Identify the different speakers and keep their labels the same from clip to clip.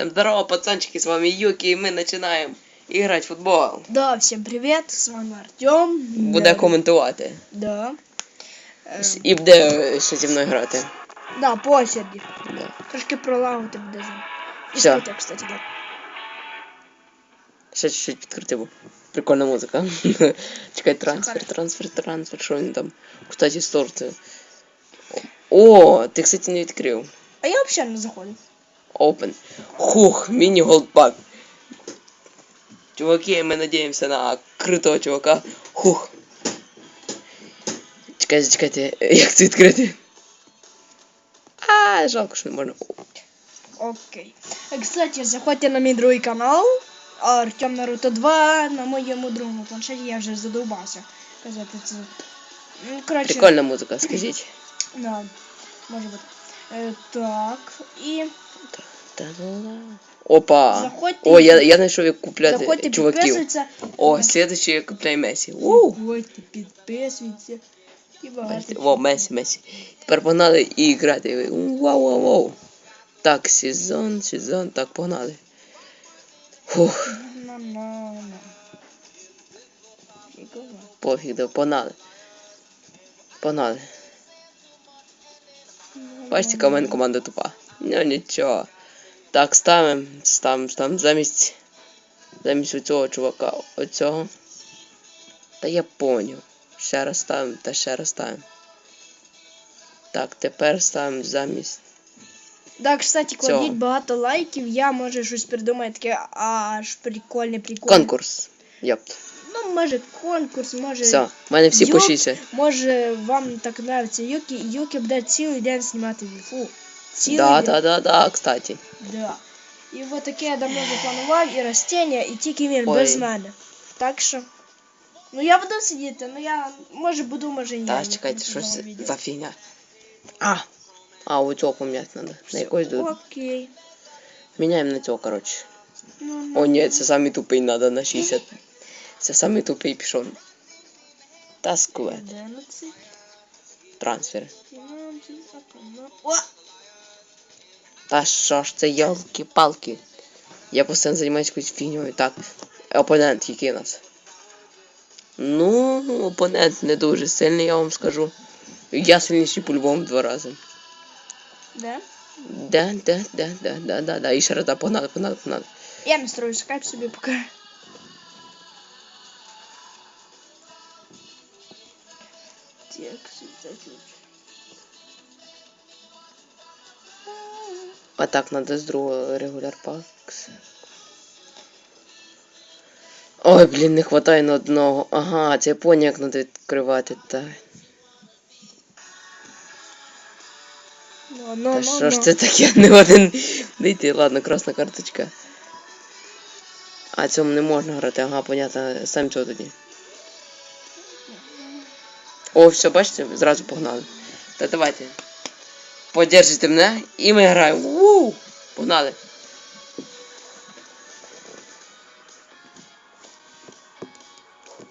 Speaker 1: Всем здорово, пацанчики, с вами Юки, и мы начинаем играть в футбол.
Speaker 2: Да, всем привет, с вами Артем.
Speaker 1: Буде коментувати.
Speaker 2: Да. Е,
Speaker 1: І буде ще зі мною грати.
Speaker 2: да, по очереді.
Speaker 1: Да.
Speaker 2: Трошки пролагати буде. І
Speaker 1: Всё.
Speaker 2: скрутя, кстати, да.
Speaker 1: Ще чуть-чуть підкрутив. Прикольна музика. Чекай, трансфер, трансфер, трансфер, що він там. Кстати, сорти. О, ти, кстати, не відкрив.
Speaker 2: А я взагалі не заходив.
Speaker 1: Open. Хух, мини голдбак. Чуваки, мы надеемся на крутого чувака. Хух. Чекайте, чекайте, як це відкрити? А, жалко, що не можна.
Speaker 2: Окей. Кстати, заходьте на мій другий канал. Артем Наруто 2 на моєму другому планшеті я вже задовбався. Казати це. Ну, Коротше,
Speaker 1: Прикольна музика, скажіть.
Speaker 2: Да, може бути. Е, так, і
Speaker 1: Та-да-да. Опа.
Speaker 2: Заходьте
Speaker 1: О, я, я знайшов як купляти
Speaker 2: заходьте,
Speaker 1: чуваків. О, следующий я купляю Месі. Уу.
Speaker 2: Заходьте, підписуйтесь. І багато.
Speaker 1: Во, Месі, Месі. Тепер погнали і грати. Вау, вау, вау. Так, сезон, сезон, так, погнали. Фух.
Speaker 2: На-на-на. Фігово.
Speaker 1: Пофіг, да, погнали. Погнали. Бачите, яка в мене команда тупа. Ну нічого. Так, ставимо, ставимо, ставимо замість. Замість оцього чувака. Оцього. Та я поняв. Ще раз ставимо та ще раз ставимо. Так, тепер ставимо замість.
Speaker 2: Да, кстати,
Speaker 1: Цього.
Speaker 2: кладіть багато лайків, я може щось придумаю таке аж прикольне, прикольне.
Speaker 1: Конкурс. Йопт.
Speaker 2: Ну, може конкурс, може.
Speaker 1: Все, в мене всі по 60.
Speaker 2: Може вам так нравиться Юкі, і Юкі буде цілий день знімати віфу. Цілий
Speaker 1: Да,
Speaker 2: день.
Speaker 1: да, да, да, кстати.
Speaker 2: Да. І от таке я давно запланував, і ростення, і тільки він
Speaker 1: Ой.
Speaker 2: без мене. Так що. Ну я буду сидіти, ну я може буду, може ні.
Speaker 1: Та
Speaker 2: не
Speaker 1: чекайте,
Speaker 2: в
Speaker 1: що
Speaker 2: новому
Speaker 1: це
Speaker 2: відео.
Speaker 1: за фігня. А! А, у цього поміняти треба. На якось до.
Speaker 2: Окей.
Speaker 1: Міняємо на цього, коротше.
Speaker 2: Ну, ну.
Speaker 1: О, ні, це самий тупий надо на 60. Це самий тупий пішов. Та скувет.
Speaker 2: 11,
Speaker 1: Трансфер.
Speaker 2: 12, ну. О!
Speaker 1: Та що ж це ялки-палки? Я постійно займаюся якоюсь фігньою. Так. Опонент який у нас. Ну, опонент не дуже сильний, я вам скажу. Я сильніший по-любому два рази.
Speaker 2: Да?
Speaker 1: Да, да, да, да, да, да, да. І ще раз, да, погнали, погнали, погнали.
Speaker 2: Я настрою скайп собі поки.
Speaker 1: А так, надо з другого регуляр пакс. Ой, блін, не хватає на одного. Ага, це поняв, як надо відкривати. Так.
Speaker 2: Ну, ну,
Speaker 1: Та що ж
Speaker 2: ну.
Speaker 1: це таке? Не один. Дайте, ладно, красна карточка. А цьому не можна грати, ага, понятно. Сам цього тоді. О, все, бачите, зразу погнали. Та давайте. Подержите мене і ми граємо. Вуу! Погнали.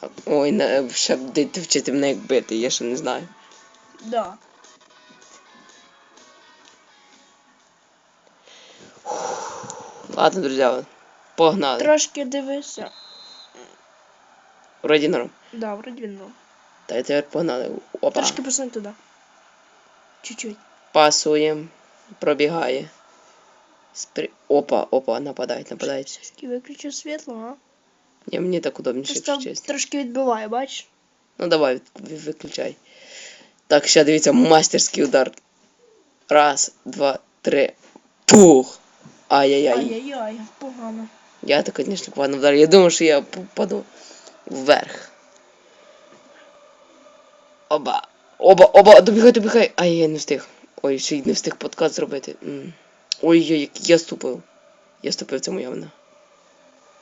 Speaker 1: Так, ой, не, ще дайте вчити мене як бити, я ще не знаю.
Speaker 2: Да.
Speaker 1: Ладно, друзі, погнали.
Speaker 2: Трошки дивися.
Speaker 1: Вроді норм.
Speaker 2: Да, вроді ну.
Speaker 1: Та й тепер погнали. Опа.
Speaker 2: Трошки посунь туди. Чуть-чуть.
Speaker 1: Пасуємо. Пробігає. Спри... Опа, опа, нападають, нападають.
Speaker 2: Тільки виключу світло, а?
Speaker 1: Ні, мені так удобніше, якщо чесно.
Speaker 2: трошки відбиває, бачиш?
Speaker 1: Ну давай, виключай. Так, ще дивіться, мастерський удар. Раз, два, три. Пух! Ай-яй-яй.
Speaker 2: Ай-яй-яй, погано.
Speaker 1: Я так, конечно, квадно вдарив. Я думав, що я попаду вверх. Оба. Оба, оба, добігай, добігай. Ай, я не встиг. Ой, ще й не встиг подкаст зробити. Ой-ой, як я ступив. Я ступив моя вина.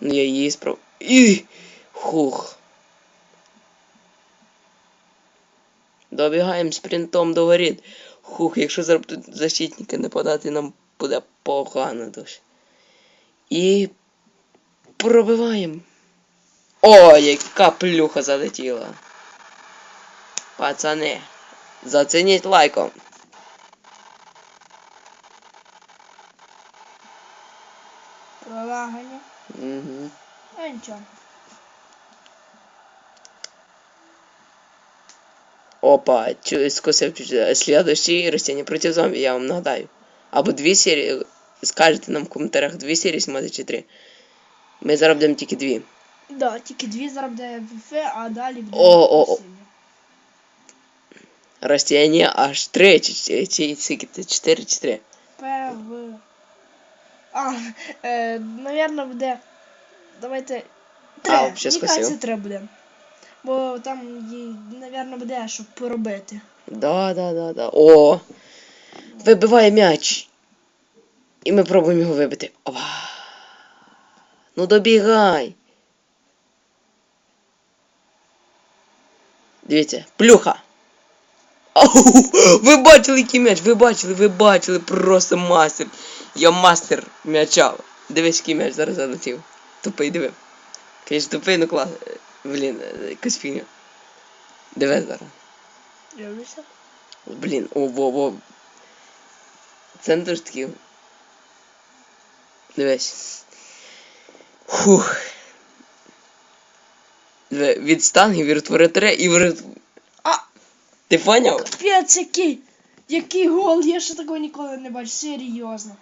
Speaker 1: Ну я її справ. І! Хух. Добігаємо спринтом до воріт. Хух, якщо зараз защитники не подати, нам буде погано дуже. І пробиваємо. Ой, яка плюха залетіла. Пацани, зацініть лайком.
Speaker 2: Пролагання.
Speaker 1: Угу.
Speaker 2: А нічого.
Speaker 1: Опа, скосив чуть-чуть. Следующий растение против зомби, я вам нагадаю. Або дві серії. Скажете нам в коментарях дві серії знімати чи три. Ми зараз будемо тільки дві.
Speaker 2: Да, тільки дві буде ВФ, а далі буде.
Speaker 1: О, о, о.
Speaker 2: растіння.
Speaker 1: Аж три, чи, чи, чи, скільки це? чотири чи три.
Speaker 2: П, В. А, е, наверно, буде. Давайте. Три.
Speaker 1: А, вообще
Speaker 2: Мені
Speaker 1: скосив.
Speaker 2: кажеться, три буде. Бо там, є, наверно, буде, щоб поробити.
Speaker 1: Да, да, да, да. О! Вибиває м'яч. І ми пробуємо його вибити. Опа. Ну добігай. Дивіться, плюха. Ау! Ви бачили, який м'яч, ви бачили, ви бачили, просто мастер. Я мастер м'яча. Дивись, який м'яч зараз залетів. Тупий, диви. Конечно, тупий, ну клас. Блін, якась фігня. Диви зараз.
Speaker 2: Дивлюся.
Speaker 1: Блін, о, во, во. Це не дуже. Дивись. Фух. Від штанги від воротаря і врат... Ти поняв?
Speaker 2: Капець, який! Який гол! Я ще такого ніколи не бачив, серйозно.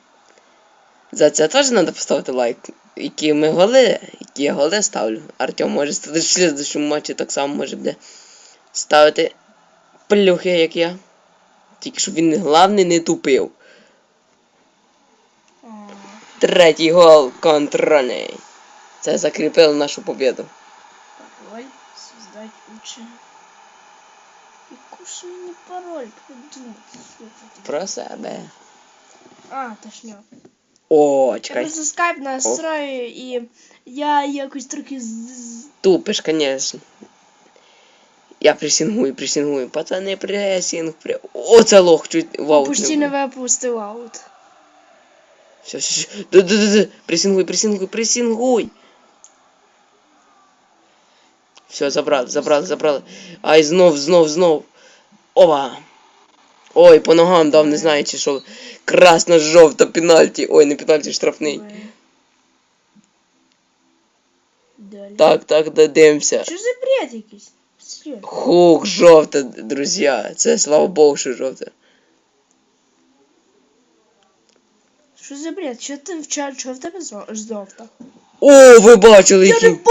Speaker 1: За це теж треба поставити лайк. Які ми голи, які я голи ставлю. Артем може стати в слідчому матчі так само може буде ставити плюхи, як я. Тільки щоб він головне не тупив. Третій гол контрольний. Це закріпило нашу побіду.
Speaker 2: пароль. Создать лучше. Ж мені пароль придумати? Це?
Speaker 1: Про себе.
Speaker 2: А, точно.
Speaker 1: О,
Speaker 2: Я
Speaker 1: чекай.
Speaker 2: просто скайп настрою і я якось трохи з- з-
Speaker 1: Тупиш, конечно. Я пресінгую, пресінгую. Пацани, пресінг, пре... О, це лох, чуть вау.
Speaker 2: почти не випустив аут.
Speaker 1: Все, все, все. Да, да, да, да. Пресінгуй, пресінгуй, пресінгуй. Все, забрали, забрали, забрали. Ай, знов, знов, знов. Ова. Ой, по ногам дав, не знаю, чи що. Красно, жовта, пенальті. Ой, не пенальті, штрафний.
Speaker 2: Далі.
Speaker 1: Так, так, додивимося.
Speaker 2: Що за бред якийсь?
Speaker 1: Хух, жовта, друзі. Це слава Богу, що жовта.
Speaker 2: Що за бред? Що ти вчора, в тебе жовта?
Speaker 1: О, ви бачили,
Speaker 2: Я не
Speaker 1: який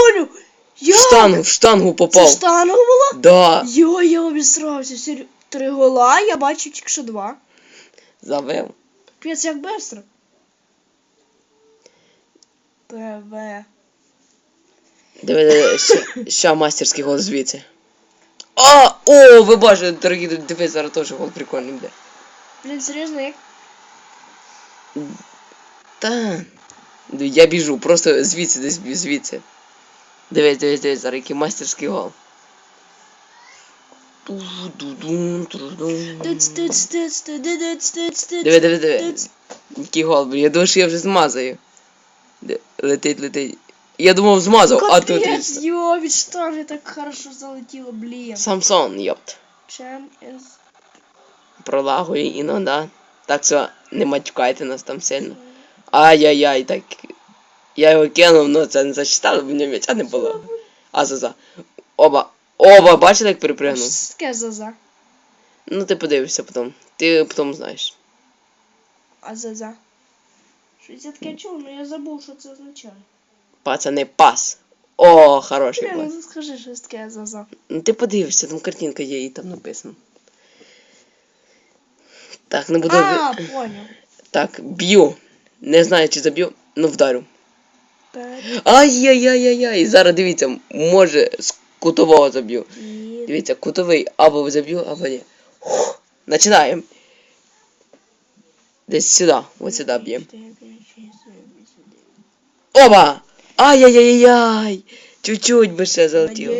Speaker 2: понял!
Speaker 1: в штангу, в штангу
Speaker 2: Це
Speaker 1: попав.
Speaker 2: штанга була?
Speaker 1: Да,
Speaker 2: Йо, я обісрався. Серйозно. Три гола, я бачив тільки що два.
Speaker 1: забив.
Speaker 2: Капець, як быстро. ПВ.
Speaker 1: Диви, диви, ще мастерський гол звідси. А, о, ви бачите, дорогі, диви, зараз теж гол прикольний буде.
Speaker 2: Блін, серйозно, як?
Speaker 1: Та. Ну, Я біжу, просто звідси десь бі- звідси. Дивись, дивись, дивись, зараз який мастерський гол. Диви, диви, диви. Який гол, блін, я думав, що я вже змазаю. Летить, летить. Я думав, змазав, а тут.
Speaker 2: Капець, йо, від штанги так хорошо залетіло, блін.
Speaker 1: Самсон, йопт.
Speaker 2: Чем із...
Speaker 1: Пролагує іноді. Так що не матюкайте нас там сильно. Ай-яй-яй, так. Я його кинув, ну це не зачитали, бо в нього м'яча не було. А за Оба. Оба, бачите, як
Speaker 2: Що
Speaker 1: перепригнув?
Speaker 2: це таке заза?
Speaker 1: Ну ти подивишся потім. Ти потім знаєш.
Speaker 2: А заза? Щось я таке чув, але я забув, що це означає.
Speaker 1: Пацани, пас. О, хороший
Speaker 2: Блін,
Speaker 1: пас.
Speaker 2: ну скажи, що таке заза.
Speaker 1: Ну ти подивишся, там картинка є і там написано. Так, не буду.
Speaker 2: А, понял.
Speaker 1: Так, б'ю. Не знаю, чи заб'ю, ну вдарю. Ай-яй-яй-яй-яй. Зараз дивіться, може з кутового заб'ю. Дивіться, кутовий або заб'ю, або ні. Фух. Починаємо. Десь сюди, ось сюди б'ємо. Оба! Ай-яй-яй-яй! Чуть-чуть би ще залетіло.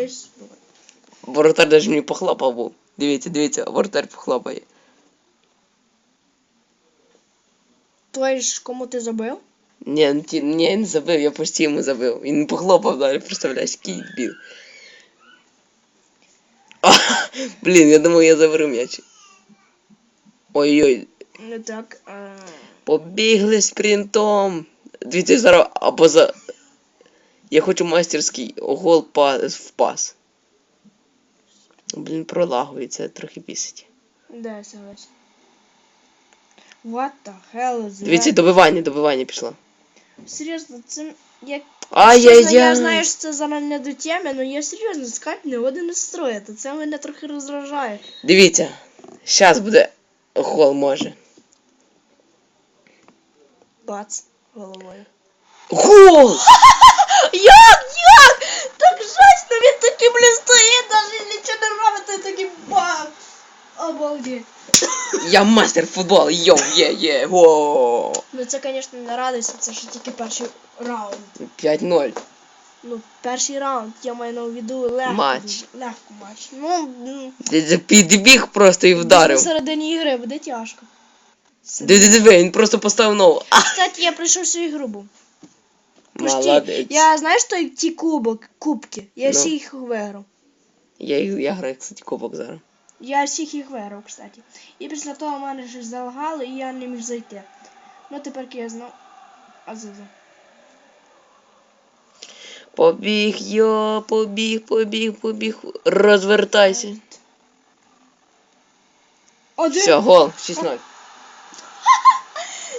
Speaker 1: Воротар навіть мені похлопав був. Дивіться, дивіться, воротар похлопає.
Speaker 2: Той ж, кому ти забив?
Speaker 1: Ні, ну ні, я не забив, я постійно йому забив. Він похлопав далі, представляєш, який біл. А, блін, я думав, я заберу м'яч. Ой-ой,
Speaker 2: Не так. а,
Speaker 1: побігли спринтом. Дивіться, зараз або за. Я хочу майстерський гол пас в пас. Блін, пролагується, трохи бісить.
Speaker 2: Да, согласен. What the hell is
Speaker 1: Дивіться,
Speaker 2: that?
Speaker 1: добивання, добивання пішло.
Speaker 2: Серйозно, це як Чесно, я знаю, що це зараз не до теми, але я серйозно скать не один не строїти. Це мене трохи роздражає.
Speaker 1: Дивіться. Щас буде гол може.
Speaker 2: Бац головою.
Speaker 1: Гол!
Speaker 2: Як? Як? Так жесть, він такий, блін, стоїть, навіть нічого не робить, і такий бам! Обалдеть.
Speaker 1: Я мастер футболу, йоу, є, є, го!
Speaker 2: Ну це, звісно, не радуйся, це ж тільки перший раунд.
Speaker 1: 5-0.
Speaker 2: Ну, перший раунд, я маю на увіду легко.
Speaker 1: Матч.
Speaker 2: Легко матч. Ну,
Speaker 1: Ти це підбіг просто і вдарив.
Speaker 2: середині ігри буде тяжко.
Speaker 1: Диви, диви, він просто поставив ногу. А,
Speaker 2: Кстати, я пройшов всю ігру був.
Speaker 1: Молодець.
Speaker 2: Я знаєш той ті кубок, кубки? Я
Speaker 1: Ну.
Speaker 2: всіх їх виграв.
Speaker 1: Я, я граю, кстати, кубок зараз.
Speaker 2: Я всіх їх виграв, кстати. І після того в мене щось залагало, і я не міг зайти. Ну тепер я знав. А
Speaker 1: Побіг, йо, побіг, побіг, побіг. Розвертайся.
Speaker 2: Один.
Speaker 1: Все, гол, 6-0.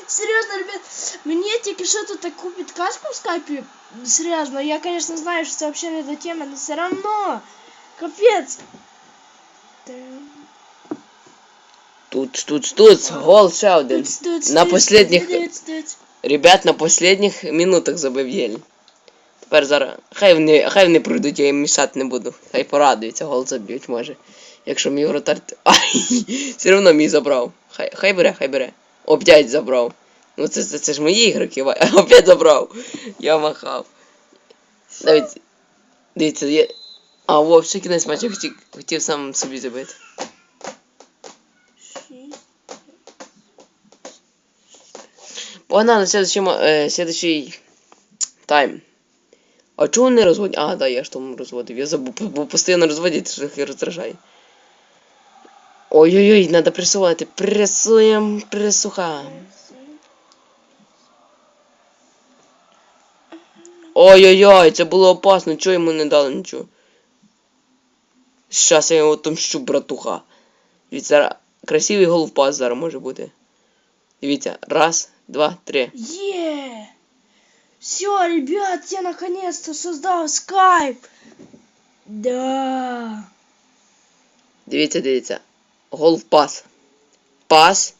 Speaker 2: Серйозно, ребят, мені тільки що тут таку підказку в скайпі. Серйозно, я, конечно, знаю, що це взагалі не до теми, але все равно. Капець.
Speaker 1: Тут, тут, тут, гол ще один.
Speaker 2: Туц, туц,
Speaker 1: На
Speaker 2: туц,
Speaker 1: последніх,
Speaker 2: туц, туц.
Speaker 1: ребят, на последніх минутах забив єль. Тепер зараз, хай вони, хай вони пройдуть, я їм мішати не буду. Хай порадуються, гол заб'ють, може. Якщо мій вратар... Ай, все одно мій забрав. Хай, хай бере, хай бере. Опять забрав. Ну це, це, це ж мої ігроки, опять забрав. Я махав. Дивіться, дивіться, я... А, вовсе кінець матчу хотів, хотів сам собі забити. Погнали, следующий, е, следующий тайм. А чого не розводять? А, да, я ж тому розводив. Я забув, бо постійно розводять, що їх роздражає. Ой-ой-ой, надо пресувати. Пресуємо, пресухаємо. Ой-ой-ой, це було опасно, чого йому не дали нічого. Щас я його отомщу, братуха. Дивіться, красивий гол в пас зараз може бути. Дивіться, раз, два, три.
Speaker 2: Е! Все, ребят, я наконец-то создал скайп. Да.
Speaker 1: Дивіться, дивіться. Гол в пас. Пас.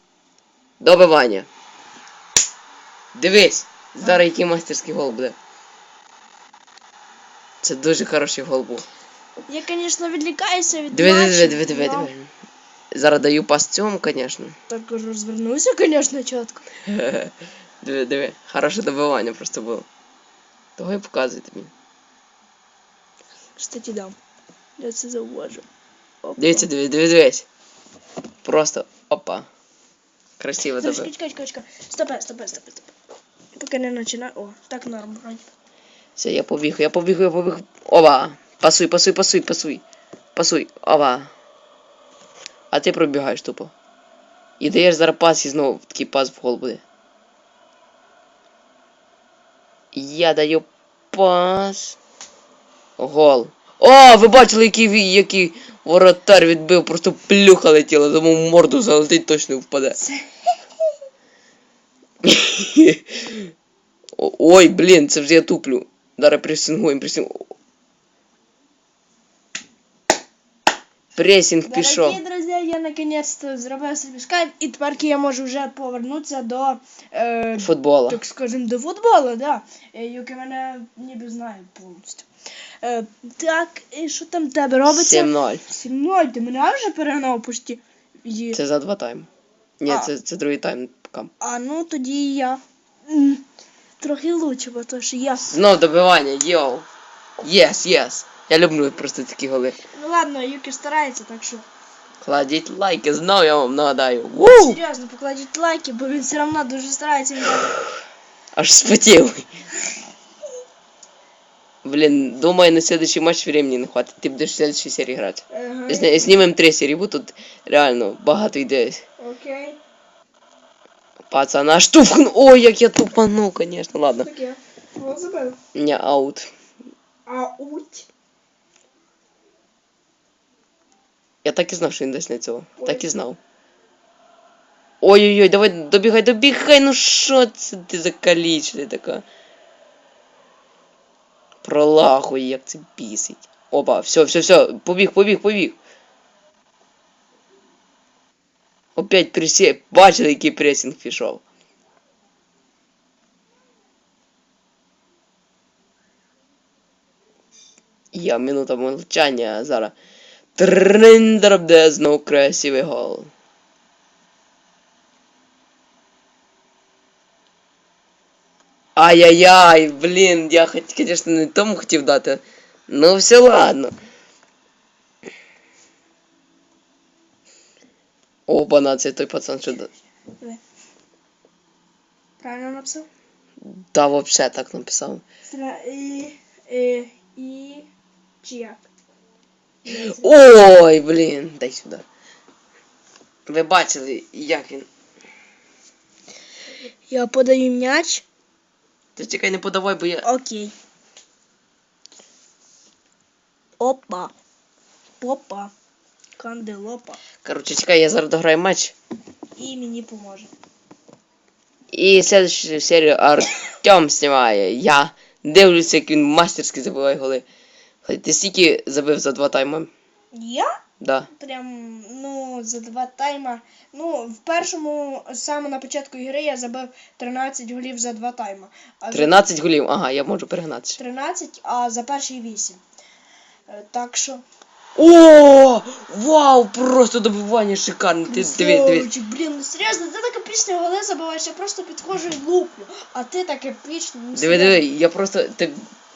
Speaker 1: Добивання. Дивись. Зараз який мастерський гол буде. Це дуже хороший гол був.
Speaker 2: Я, конечно, відлікаюся від
Speaker 1: Диви, диви, диви, диви, диви. Зараз даю пас цьому, звісно.
Speaker 2: Так розвернуся, конечно, чітко.
Speaker 1: Диви, диви. Хороше добивання просто було. Того і показує тобі.
Speaker 2: Кстати, дам. Я це зауважу. Опа.
Speaker 1: Дивіться, диви, диви, дивись. Просто опа. Красиво добив.
Speaker 2: чекай, чекай, чекай. Стопе, стопе, стопе, стопе. Поки не починаю. О, так норм, вроді.
Speaker 1: Все, я побіг, я побіг, я побіг. Ова! Пасуй, пасуй, пасуй, пасуй. Пасуй. Ова. А ти пробігаєш тупо. І даєш зараз пас і знову такий пас в гол буде. Я даю пас. Гол. О, ви бачили, який, який воротар відбив, просто плюха летіла, тому в морду залетить точно впаде. Ой, блін, це вже я туплю. Зараз пресингуємо, пресингуємо. Пресінг пішов.
Speaker 2: Дорогі друзі, я наконец-то зробив собі скайп, і тепер я можу вже повернутися до, е,
Speaker 1: Футбола.
Speaker 2: так скажем, до футболу, да. Е, Яке мене ніби знає повністю. Е, так, і що там в тебе робиться?
Speaker 1: 7-0.
Speaker 2: 7-0, ти мене вже перегнав почти. Є.
Speaker 1: Це за два тайм. Ні,
Speaker 2: А.
Speaker 1: це, це другий тайм. Пока.
Speaker 2: А ну тоді я. М, Трохи лучше, бо то що я.
Speaker 1: Знов добивання, йоу. Єс, єс. Я люблю просто такі голи.
Speaker 2: Ну ладно, Юкі старається, так що.
Speaker 1: Кладіть лайки, знов я вам нагадаю. Ву!
Speaker 2: Серйозно, покладіть лайки, бо він все одно дуже старається. Він
Speaker 1: Аж спотів. Блін, думаю, на следующий матч времени не хватить. Ти будеш в следующей серії грати.
Speaker 2: Ага,
Speaker 1: Зні- Знімем три серії, бо тут реально багато йде.
Speaker 2: окей.
Speaker 1: Пацана штовхну. Ой, як я тупанув, конечно, ладно.
Speaker 2: Таке. О, забив.
Speaker 1: Не аут.
Speaker 2: А
Speaker 1: Я так і знав, що він десь на цього.
Speaker 2: Ой.
Speaker 1: Так і знав. Ой-ой-ой, давай добігай, добігай, ну що це ти за калічний така? Пролагуй, як це бісить. Опа, все, все, все, побіг, побіг, побіг. Опять присє... Бачили, який пресінг пішов. Я минута мовчання, зараз. Знову красивий гол. Ай-яй-яй, блін, я хоч, конечно, не тому хотів дати. Ну все ладно. Опа, це той пацан, що да.
Speaker 2: Правильно написав?
Speaker 1: Та вообще так написав.
Speaker 2: Стра... І... І... І... Чи як?
Speaker 1: Ой, блін, дай сюди. Ви бачили, як він.
Speaker 2: Я подаю м'яч.
Speaker 1: Ти чекай, не подавай, бо я.
Speaker 2: Окей. Опа. Попа. Канделопа.
Speaker 1: Короче, чекай, я зараз дограю матч.
Speaker 2: І мені поможе.
Speaker 1: І следующую серію Артем знімає. Я дивлюся, як він мастерськи забиває голи. Ти стільки забив за два тайми?
Speaker 2: Я?
Speaker 1: Да.
Speaker 2: Прям, ну, за два тайма. Ну, в першому, саме на початку ігри я забив 13 голів за два тайма. А за
Speaker 1: 13 голів. Ага, я можу перегнатися.
Speaker 2: 13, а за перший 8. Е, Так що.
Speaker 1: О! Вау! Просто добивання шикарне. Ти диви, диви.
Speaker 2: Блін, ну серйозно, ти так епічні голи забиваєш, я просто підходжу і луплю. А ти так епічно. Ну,
Speaker 1: Диви,
Speaker 2: серйозно.
Speaker 1: диви, я просто. Ти,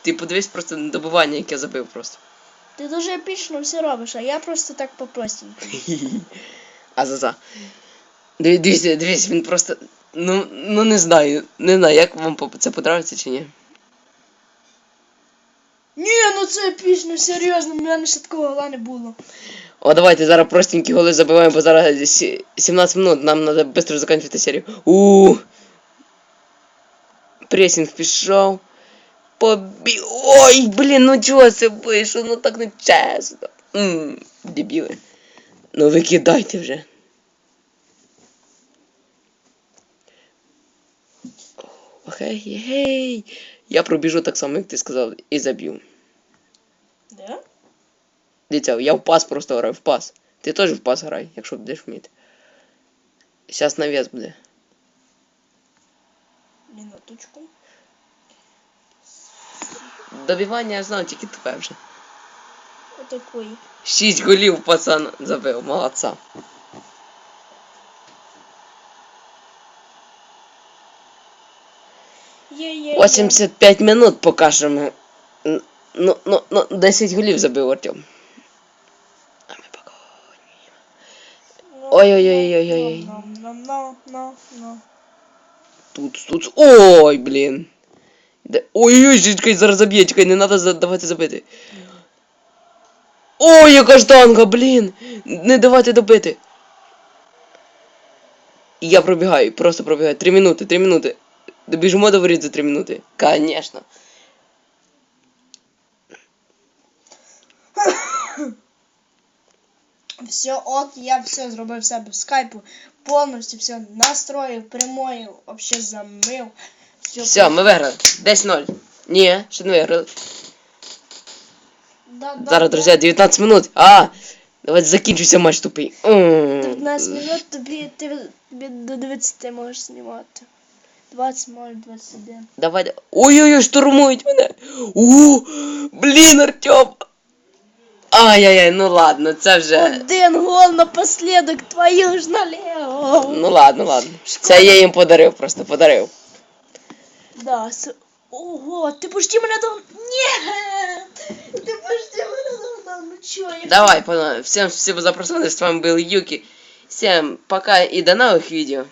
Speaker 1: ти подивись просто на добивання, яке я забив просто.
Speaker 2: Ти дуже епічно все робиш, а я просто так по-простеньку.
Speaker 1: А за за. Дивіться, дивіться, він просто. Ну, ну не знаю. Не знаю, як вам це подобається чи ні.
Speaker 2: Ні, ну це епічно, серйозно, в мене ще такого гола не було.
Speaker 1: О, давайте зараз простенькі голи забиваємо, бо зараз 17 минут, нам треба швидко закінчити серію. у Пресінг пішов. Побі... Ой, блін, ну чого це вийшло? Ну так не чесно. Ммм, дебіли. Ну викидайте вже. Окей, гей. Я пробіжу так само, як ти сказав, і заб'ю.
Speaker 2: Де?
Speaker 1: Дивіться, я в пас просто граю, в пас. Ти теж в пас грай, якщо будеш вміти. Зараз навіс буде.
Speaker 2: Минуточку.
Speaker 1: Добивання я знаю, тільки тебе вже.
Speaker 2: Отакої.
Speaker 1: Шість голів пацан забив, молодца.
Speaker 2: Є-є-є.
Speaker 1: 85 минут покажемо. Ну, ну, ну, 10 голів забив Артем. А ми пока. Ой-ой-ой-ой-ой.
Speaker 2: Ну-ну-ну-ну-ну.
Speaker 1: Тут, тут. Ой, блін. Де... Ой-ой, чекай, зараз заб'є, чекай, не треба давати забити. Ой, яка штанга, блін! Не давайте добити. Я пробігаю, просто пробігаю. Три минути, три минути. Добіжимо до воріт за три минути. Конечно.
Speaker 2: Все ок, я все зробив себе в скайпу. Повністю все настроїв, примоїв, вообще замив. Все,
Speaker 1: Все, ми виграли. 10-0. Ні, ще не виграли.
Speaker 2: Да, да,
Speaker 1: Зараз,
Speaker 2: да.
Speaker 1: друзі, 19 минут. А! Давайте закінчуйся матч тупий. М.
Speaker 2: 19 минут тобі, ти, тобі до 20 можеш знімати. 20 може 21.
Speaker 1: Давай. Ой-ой-ой, штурмують мене. У, блін, Артем. Ай-яй-яй, ну ладно, це вже.
Speaker 2: Один гол напоследок, твою ж налево.
Speaker 1: Ну ладно, ладно. Це я їм подарив, просто подарив.
Speaker 2: Да, с... Ого, ти почти мене дом... Ні! Ти почти мене догнав, ну чо, я...
Speaker 1: Давай, панове, всем спасибо за просмотр, с вами был Юки. Всем пока и до новых видео.